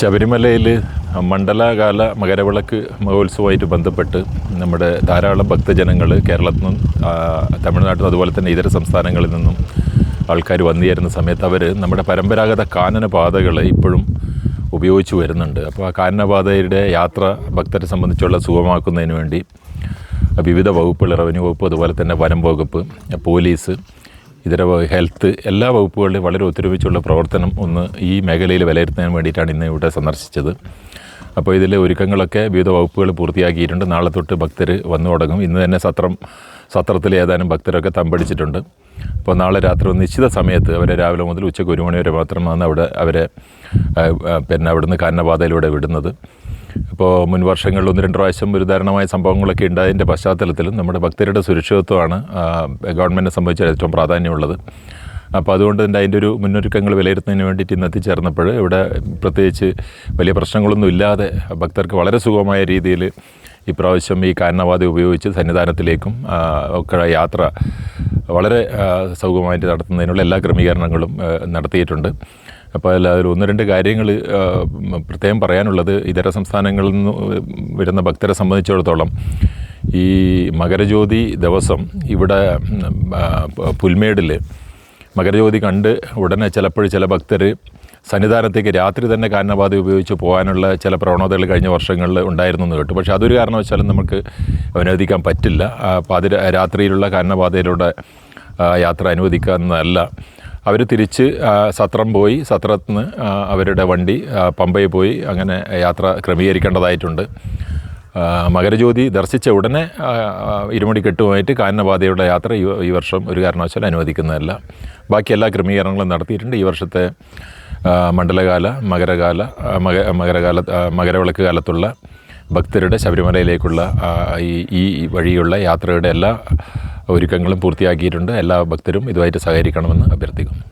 ശബരിമലയിൽ മണ്ഡലകാല മകരവിളക്ക് മഹോത്സവമായിട്ട് ബന്ധപ്പെട്ട് നമ്മുടെ ധാരാളം ഭക്തജനങ്ങൾ കേരളത്തിൽ നിന്നും തമിഴ്നാട്ടിൽ നിന്നും അതുപോലെ തന്നെ ഇതര സംസ്ഥാനങ്ങളിൽ നിന്നും ആൾക്കാർ വന്നു ചേരുന്ന സമയത്ത് അവർ നമ്മുടെ പരമ്പരാഗത കാനന പാതകൾ ഇപ്പോഴും ഉപയോഗിച്ച് വരുന്നുണ്ട്. അപ്പോൾ ആ കാനനപാതയുടെ യാത്ര ഭക്തരെ സംബന്ധിച്ചുള്ള സുഗമമാക്കുന്നതിന് വേണ്ടി വിവിധ വകുപ്പുകൾ റവന്യൂ വകുപ്പ് അതുപോലെ തന്നെ വനം വകുപ്പ് പോലീസ് ഇതര ഹെൽത്ത് എല്ലാ വകുപ്പുകളിലും വളരെ ഒത്തൊരുമിച്ചുള്ള പ്രവർത്തനം ഒന്ന് ഈ മേഖലയിൽ വിലയിരുത്താൻ വേണ്ടിയിട്ടാണ് ഇന്ന് ഇവിടെ സന്ദർശിച്ചത്. അപ്പോൾ ഇതിലെ ഒരുക്കങ്ങളൊക്കെ വിവിധ വകുപ്പുകൾ പൂർത്തിയാക്കിയിട്ടുണ്ട്. നാളെ തൊട്ട് ഭക്തർ വന്നു തുടങ്ങും. ഇന്ന് തന്നെ സത്രം സത്രത്തിൽ ഏതാനും ഭക്തരൊക്കെ തമ്പടിച്ചിട്ടുണ്ട്. അപ്പോൾ നാളെ രാത്രി ഒരു നിശ്ചിത സമയത്ത് അവരെ രാവിലെ മുതൽ ഉച്ചയ്ക്ക് ഒരു മണി വരെ മാത്രമാണ് അവിടെ അവരെ പിന്നെ അവിടുന്ന് കാരണപാതയിലൂടെ വിടുന്നത്. ഇപ്പോൾ മുൻ വർഷങ്ങളിൽ ഒന്ന് രണ്ട് പ്രാവശ്യം ഒരു ദാരുണമായ സംഭവങ്ങളൊക്കെ ഉണ്ടായതിന്റെ പശ്ചാത്തലത്തിലും നമ്മുടെ ഭക്തരുടെ സുരക്ഷിതത്വമാണ് ഗവൺമെന്റിനെ സംബന്ധിച്ച് ഏറ്റവും പ്രാധാന്യമുള്ളത്. അപ്പോൾ അതുകൊണ്ട് തന്നെ അതിന്റെ ഒരു മുന്നൊരുക്കങ്ങൾ വിലയിരുത്തുന്നതിന് വേണ്ടിയിട്ട് ഇന്ന് എത്തിച്ചേർന്നപ്പോൾ ഇവിടെ പ്രത്യേകിച്ച് വലിയ പ്രശ്നങ്ങളൊന്നും ഇല്ലാതെ ഭക്തർക്ക് വളരെ സുഖമായ രീതിയിൽ ഇപ്രാവശ്യം ഈ കാരണവാദി ഉപയോഗിച്ച് സന്നിധാനത്തിലേക്കും ഒക്കെ യാത്ര വളരെ സൗഖ്യമായിട്ട് നടത്തുന്നതിനുള്ള എല്ലാ ക്രമീകരണങ്ങളും നടത്തിയിട്ടുണ്ട്. അപ്പോൾ അതിൽ അതിൽ ഒന്ന് രണ്ട് കാര്യങ്ങൾ പ്രത്യേകം പറയാനുള്ളത് ഇതര സംസ്ഥാനങ്ങളിൽ നിന്ന് വരുന്ന ഭക്തരെ സംബന്ധിച്ചിടത്തോളം ഈ മകരജ്യോതി ദിവസം ഇവിടെ പുൽമേടിൽ മകരജ്യോതി കണ്ട് ഉടനെ ചിലപ്പോൾ ചില ഭക്തർ സന്നിധാനത്തേക്ക് രാത്രി തന്നെ കാരണപാതി ഉപയോഗിച്ച് പോകാനുള്ള ചില പ്രവണതകൾ കഴിഞ്ഞ വർഷങ്ങളിൽ ഉണ്ടായിരുന്നു എന്ന് കേട്ടു. പക്ഷേ അതൊരു കാരണവശാലും നമുക്ക് അനുവദിക്കാൻ പറ്റില്ല. പാതി രാത്രിയിലുള്ള കാരണപാതയിലൂടെ യാത്ര യാത്ര അനുവദിക്കാവുന്നതല്ല. അവർ തിരിച്ച് സത്രം പോയി. സത്രത്തിൽ നിന്ന് അവരുടെ വണ്ടി പമ്പയിൽ പോയി അങ്ങനെ യാത്ര ക്രമീകരിക്കേണ്ടതായിട്ടുണ്ട്. മകരജ്യോതി ദർശിച്ച ഉടനെ ഇരുമുടി കെട്ടുമായിട്ട് കാനനപാതയുടെ യാത്ര ഈ വർഷം ഒരു കാരണവശാലും അനുവദിക്കുന്നതല്ല. ബാക്കി എല്ലാ ക്രമീകരണങ്ങളും നടത്തിയിട്ടുണ്ട്. ഈ വർഷത്തെ മണ്ഡലകാല മകരകാല മക മകരകാല മകരവിളക്ക് കാലത്തുള്ള ഭക്തരുടെ ശബരിമലയിലേക്കുള്ള ഈ ഈ വഴിയുള്ള യാത്രയുടെ എല്ലാ ഒരുക്കങ്ങളും പൂർത്തിയാക്കിയിട്ടുണ്ട്. എല്ലാ ഭക്തരും ഇതുമായിട്ട് സഹകരിക്കണമെന്ന് അഭ്യർത്ഥിക്കുന്നു.